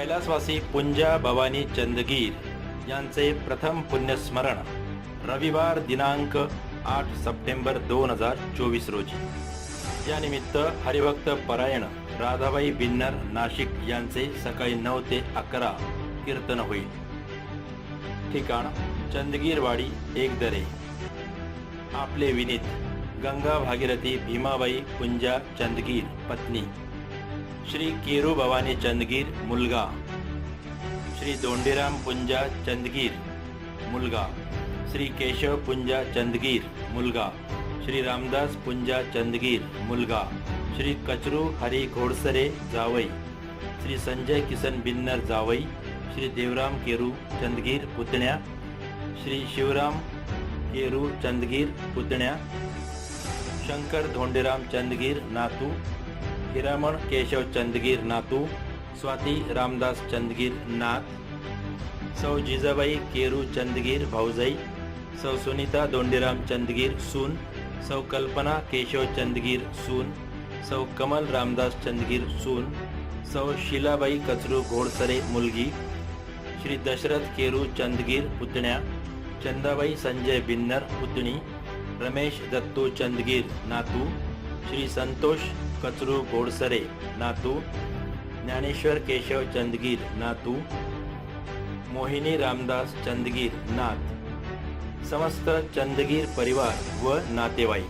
कैलासवासी पुंजा भवानी चंदगीर यांचे प्रथम पुण्यस्मरण रविवार दिनांक आठ सप्टेंबर दोन हजार चोवीस रोजी. यानिमित्त हरिभक्त परायण राधाबाई बिन्नर नाशिक यांचे सकाळी नऊ ते अकरा कीर्तन होईल. ठिकाण चंदगीरवाडी एकदरे आपले विनीत गंगा भागीरथी भीमाबाई पुंजा चंदगीर पत्नी. श्री केरू भवानी चंदगीर, मुलगा। श्री दोंडीराम पुंजा चंदगीर, मुलगा। श्री केशव पुंजा चंदगीर, मुलगा। श्री रामदास पुंजा चंदगीर, मुलगा। श्री कचरू हरी घोडसरे जावई। श्री संजय किसन बिन्नर जावई। श्री देवराम केरू चंदगीर, पुतण्या। श्री शिवराम केरू चंदगीर, पुतण्या। शंकर धोंडीराम चंदगीर, नातू। हिरामण, केशव चंदगीर नातू, स्वाती रामदास चंदगीर नात, सौ जिजाबाई केरू चंदगीर भाऊजाई, सौ सुनीता दोंडीराम चंदगीर सून, सौ कल्पना केशव चंदगीर सून, सौ कमल रामदास चंदगीर सून, सौ शिलाबाई कचरू घोडसरे मुलगी, श्री दशरथ केरू चंदगीर पुतण्या, चंदाबाई संजय बिन्नर पुतणी, रमेश दत्तू चंदगीर नातू श्री संतोष कचरू गोडसरे नातू. ज्ञानेश्वर केशव चंदगीर नातू. मोहिनी रामदास चंदगीर नात. समस्त चंदगीर परिवार व नातेवाईक.